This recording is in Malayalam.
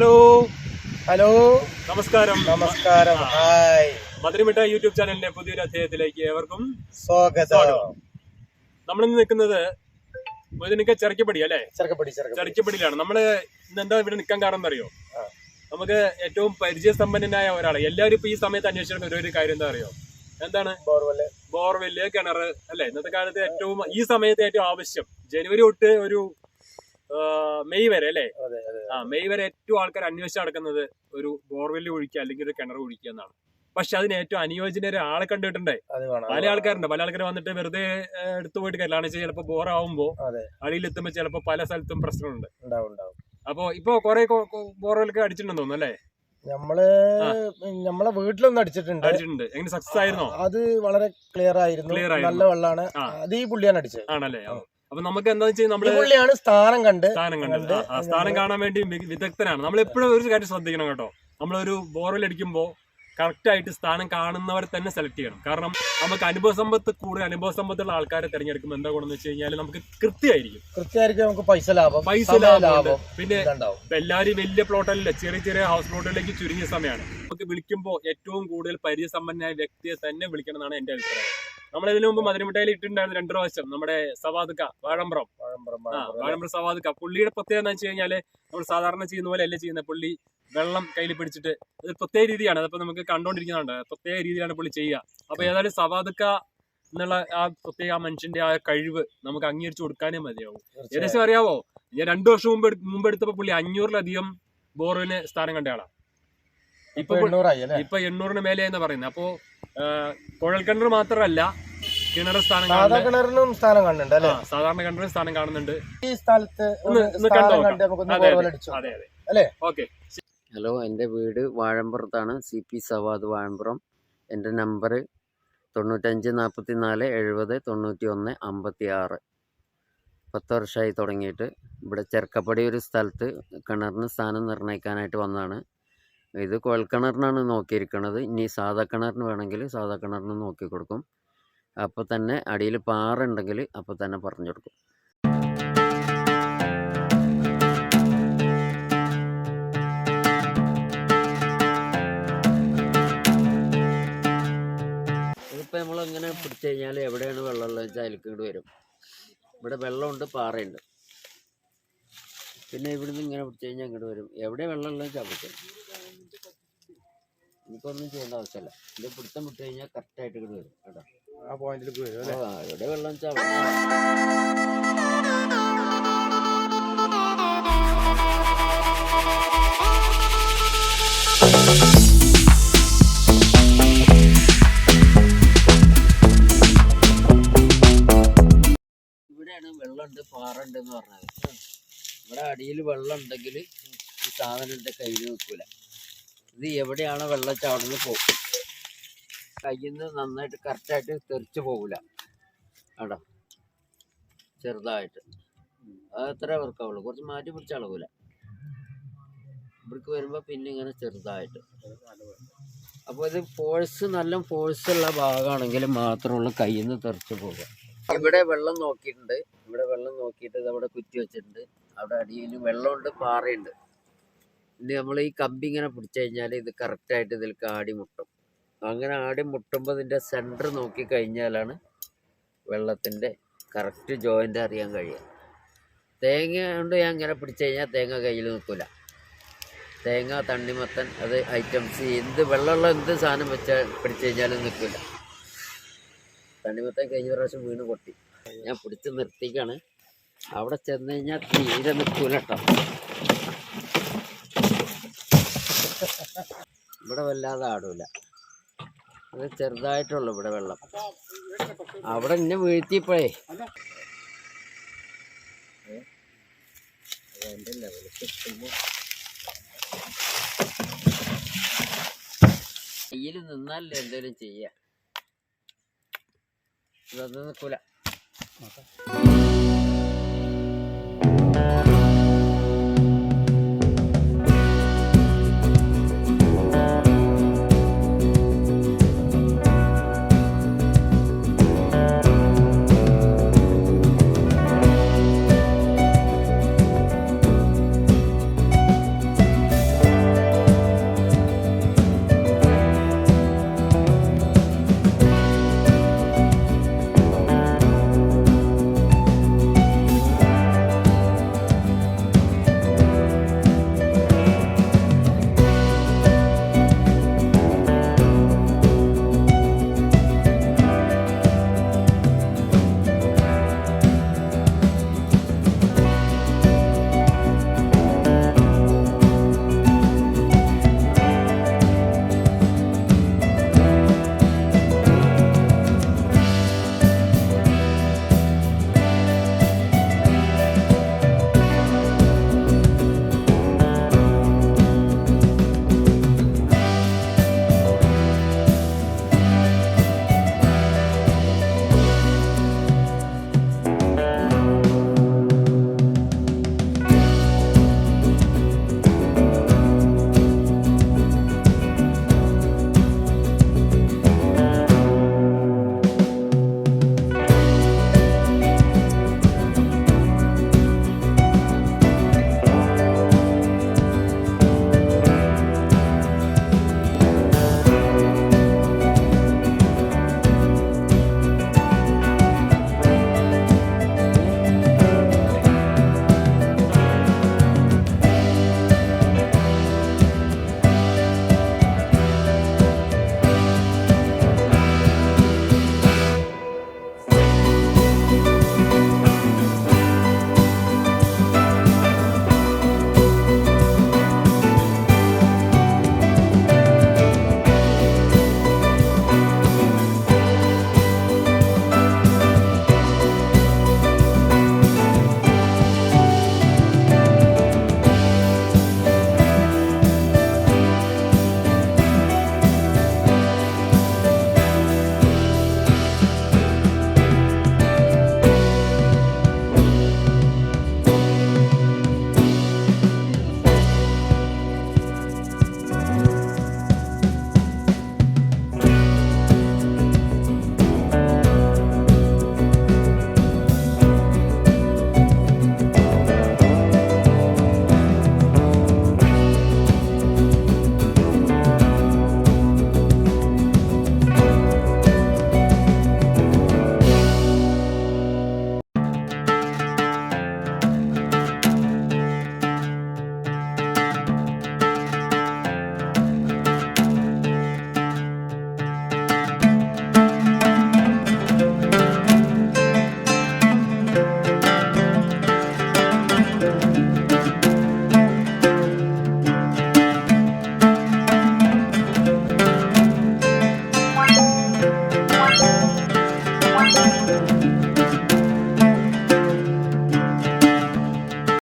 ഹലോ. ഹലോ. നമസ്കാരം. നമസ്കാരം. ഹായ്. മധുരമിട്ട യൂട്യൂബ് ചാനലിന്റെ പുതിയൊരു അധ്യായത്തിലേക്ക് ഏവർക്കും സ്വാഗതം. നമ്മളിന്ന് നിൽക്കുന്നത് മൊയ്തനിക്ക ചെറുക്കപ്പടി അല്ലേ? ചെറുക്കപ്പടി ചെറുക്കപ്പടി. ചെറുക്കപ്പടിയിലാണ്. നമ്മൾ ഇന്ന് എന്താ ഇവിടെ നിൽക്കാൻ കാരണം അറിയോ നമുക്ക് ഏറ്റവും പരിചയസമ്പന്നനായ ഒരാളെ. എല്ലാവരും ഇപ്പൊ ഈ സമയത്ത് അന്വേഷിക്കുന്ന ഒരു ഒരു കാര്യം എന്താ അറിയോ? എന്താണ്? ബോർവെൽ. ബോർവെല്ല് കിണർ അല്ലെ? ഇന്നത്തെ കാലത്ത് ഏറ്റവും ഈ സമയത്ത് ഏറ്റവും ആവശ്യം ജനുവരി തൊട്ട് ഒരു മെയ് വരെ അല്ലേ? ആ മെയ് വരെ ഏറ്റവും ആൾക്കാർ അന്വേഷിച്ച് നടക്കുന്നത് ഒരു ബോർവെല്ല് ഒഴിക്കുക അല്ലെങ്കിൽ ഒരു കിണർ ഒഴിക്കുക എന്നാണ്. പക്ഷെ അതിന് ഏറ്റവും അനുയോജ്യന ഒരാളെ കണ്ടിട്ടുണ്ടേ പല ആൾക്കാരുണ്ട്. പല ആൾക്കാർ വന്നിട്ട് വെറുതെ എടുത്തു പോയിട്ട് കല്യാണം വെച്ചാൽ ചിലപ്പോൾ ബോറാവുമ്പോ അടിയിലെത്തുമ്പോ ചിലപ്പോ പല സ്ഥലത്തും പ്രശ്നമുണ്ട് അപ്പൊ ഇപ്പൊ കൊറേ ബോർവെല്ലൊക്കെ അടിച്ചിട്ടുണ്ടെന്ന് തോന്നുന്നു അല്ലേ? നമ്മൾ നമ്മളെ വീട്ടിലൊന്നും അടിച്ചിട്ടുണ്ട്. അടിച്ചിട്ടുണ്ട്. സക്സസ് ആയിരുന്നോ? അത് വളരെ ക്ലിയർ ആയിരുന്നു. നല്ല വെള്ളമാണ്. അത് ഈ പുള്ളിയാണ് അടിച്ചത്. ആണല്ലേ. അപ്പൊ നമുക്ക് എന്താണെന്ന് വെച്ചാൽ നമ്മൾ സ്ഥാനം കണ്ട് സ്ഥാനം കണ്ടത്. കണ്ട് സ്ഥാനം കാണാൻ വേണ്ടി വിദഗ്ധനാണ്. നമ്മൾ എപ്പോഴും ഒരു കാര്യം ശ്രദ്ധിക്കണം കേട്ടോ. നമ്മളൊരു ബോർവെൽ അടിക്കുമ്പോൾ കറക്റ്റ് ആയിട്ട് സ്ഥാനം കാണുന്നവരെ തന്നെ സെലക്ട് ചെയ്യണം. കാരണം നമുക്ക് അനുഭവ സമ്പത്ത് കൂടുതൽ അനുഭവ സമ്പത്തുള്ള ആൾക്കാരെ തിരഞ്ഞെടുക്കുമ്പോൾ എന്താ ഗുണം എന്ന് വെച്ച് കഴിഞ്ഞാൽ നമുക്ക് കൃത്യമായിരിക്കും. കൃത്യമായിരിക്കും നമുക്ക് പൈസ ലാഭം പൈസ ലാഭം പിന്നെ എല്ലാവരും വലിയ പ്ലോട്ടല്ല ചെറിയ ചെറിയ ഹൗസ് പ്ലോട്ടിലേക്ക് ചുരുങ്ങിയ സമയമാണ് നമുക്ക് വിളിക്കുമ്പോൾ ഏറ്റവും കൂടുതൽ പരിചയസമ്പന്നനായ വ്യക്തിയെ തന്നെ വിളിക്കണം എന്നാണ് എന്റെ അഭിപ്രായം. നമ്മൾ ഇതിനു മുമ്പ് മധുരമിട്ടായിൽ ഇട്ടിട്ടുണ്ടായിരുന്നു രണ്ടു പ്രാവശ്യം. നമ്മുടെ സവാദുക്ക വാഴമ്പ്രം. വാഴമ്പ്രം സവാദുക്ക. പുള്ളിയുടെ പ്രത്യേകത എന്താ വെച്ച് കഴിഞ്ഞാൽ നമ്മൾ സാധാരണ ചെയ്യുന്ന പോലെ അല്ല ചെയ്യുന്ന പുള്ളി വെള്ളം കയ്യിൽ പിടിച്ചിട്ട് അത് പ്രത്യേക രീതിയാണ്. അതിപ്പോ നമുക്ക് കണ്ടോണ്ടിരിക്കുന്നുണ്ട്. പ്രത്യേക രീതിയിലാണ് പുള്ളി ചെയ്യുക. അപ്പൊ ഏതായാലും സവാദുക്ക എന്നുള്ള ആ പ്രത്യേക ആ മനുഷ്യന്റെ ആ കഴിവ് നമുക്ക് അംഗീകരിച്ചു കൊടുക്കാനേ മതിയാവും. ഏകദേശം അറിയാവോ? ഞാൻ രണ്ടു വർഷം മുമ്പ് മുമ്പ് എടുത്തപ്പോ പുള്ളി അഞ്ഞൂറിലധികം ബോർവെലിന് സ്ഥാനം കണ്ടയാളാണ് ഇപ്പൊ ഇപ്പൊ എണ്ണൂറിന് മേലെ എന്ന് പറയുന്നത് അപ്പോ കുഴൽ കുഴൽക്കിണർ മാത്രമല്ല കിണർ സ്ഥാനം കിണറിനും സ്ഥാനം കാണുന്നുണ്ട് അല്ലേ? സാധാരണ കിണറിന് സ്ഥാനം കാണുന്നുണ്ട്. ഈ സ്ഥലത്ത് അതെ, അതെ. അതെ അല്ലേ? ഓക്കെ. ഹലോ എന്റെ വീട് വാഴമ്പുറത്താണ്. C P Savad Vazhampuram. എന്റെ നമ്പർ തൊണ്ണൂറ്റഞ്ച് നാൽപ്പത്തി നാല് എഴുപത് തൊണ്ണൂറ്റി ഒന്ന് അമ്പത്തി ആറ് പത്ത് വർഷമായി തുടങ്ങിയിട്ട് ഇവിടെ ചെറുക്കപ്പടി ഒരു സ്ഥലത്ത് കിണറിന് സ്ഥാനം നിർണയിക്കാനായിട്ട് വന്നതാണ്. ഇത് കുഴൽക്കിണറിനാണ് നോക്കിയിരിക്കുന്നത് ഇനി സാധാ കിണറിന് വേണമെങ്കിൽ സാധാ കിണറിന് നോക്കി കൊടുക്കും. അപ്പോൾ തന്നെ അടിയിൽ പാറ ഉണ്ടെങ്കിൽ അപ്പോൾ തന്നെ പറഞ്ഞു കൊടുക്കും. ഇതിപ്പോൾ നമ്മളിങ്ങനെ പിടിച്ചു കഴിഞ്ഞാൽ എവിടെയാണ് വെള്ളമുള്ളത് വെച്ചാൽ അതിലേക്ക് വരും. ഇവിടെ വെള്ളമുണ്ട് പാറയുണ്ട്. പിന്നെ ഇവിടുന്ന് ഇങ്ങനെ പിടിച്ച് കഴിഞ്ഞാൽ ഇങ്ങോട്ട് വരും. എവിടെ വെള്ളമുള്ളത് വെച്ചാൽ പിടിക്കും എനിക്കൊന്നും ചെയ്യേണ്ട ആവശ്യമില്ല ഇത് പിടുത്തം വിട്ട് കഴിഞ്ഞാൽ കറക്റ്റായിട്ട് ഇങ്ങോട്ട് വരും കേട്ടോ. ആ പോയിന്റിലേക്ക് വരും ആ എവിടെ വെള്ളം വെച്ചാൽ ഇവിടെയാണ് വെള്ളമുണ്ട് പാറുണ്ട് എന്ന് പറഞ്ഞത്. ഇവിടെ അടിയിൽ വെള്ളം ഉണ്ടെങ്കിൽ ഈ സാധനം എന്റെ കയ്യിൽ നിൽക്കില്ല. ഇത് എവിടെയാണ് വെള്ളം ചവിടുന്ന് പോകും. കയ്യിൽ നിന്ന് നന്നായിട്ട് കറക്റ്റായിട്ട് തെറിച്ച് പോകില്ല. അവിടെ ചെറുതായിട്ട്. അതത്ര വർക്കാവുള്ളൂ. കുറച്ച് മാറ്റി പിടിച്ച അളവില്ല. ഇവിടേക്ക് വരുമ്പോൾ പിന്നെ ഇങ്ങനെ ചെറുതായിട്ട്. അപ്പോൾ ഇത് ഫോഴ്സ് നല്ല ഫോഴ്സ് ഉള്ള ഭാഗമാണെങ്കിൽ മാത്രമുള്ള കയ്യിൽ നിന്ന് തെറിച്ച് പോകുക ഇവിടെ വെള്ളം നോക്കിയിട്ടുണ്ട്. ഇവിടെ വെള്ളം നോക്കിയിട്ട് നമ്മുടെ കുറ്റി വെച്ചിട്ടുണ്ട്. അവിടെ അടിയിൽ വെള്ളമുണ്ട് പാറയുണ്ട്. ഇനി നമ്മൾ ഈ കമ്പി ഇങ്ങനെ പിടിച്ചു കഴിഞ്ഞാൽ ഇത് കറക്റ്റായിട്ട് ഇതിലേക്ക് ആടി മുട്ടും. അങ്ങനെ ആടി മുട്ടുമ്പോൾ ഇതിന്റെ സെന്റർ നോക്കി കഴിഞ്ഞാലാണ് വെള്ളത്തിന്റെ കറക്റ്റ് ജോയിന്റ് അറിയാൻ കഴിയുക. തേങ്ങ കൊണ്ട് ഞാൻ ഇങ്ങനെ പിടിച്ചു കഴിഞ്ഞാൽ തേങ്ങ കയ്യിൽ നിൽക്കില്ല തേങ്ങ തണ്ണിമത്തൻ അത് ഐറ്റംസ് എന്ത് വെള്ളമുള്ള എന്ത് സാധനം വെച്ചാൽ പിടിച്ചു കഴിഞ്ഞാലും നിൽക്കില്ല തണ്ണിമത്തൻ കഴിഞ്ഞ പ്രാവശ്യം വീണ് പൊട്ടി. ഞാൻ പിടിച്ച് നിർത്തിക്കാണ്. അവിടെ ചെന്ന് കഴിഞ്ഞാൽ തീരെ നിൽക്കൂല ഇവിടെ വല്ലാതെ ആടൂല. അത് ചെറുതായിട്ടുള്ളു ഇവിടെ വെള്ളം. അവിടെ എന്നെ കിട്ടുമ്പോൾ കയ്യിൽ നിന്നാലല്ലേ എന്തേലും ചെയ്യാ. ഇതൊന്നും നിൽക്കൂല más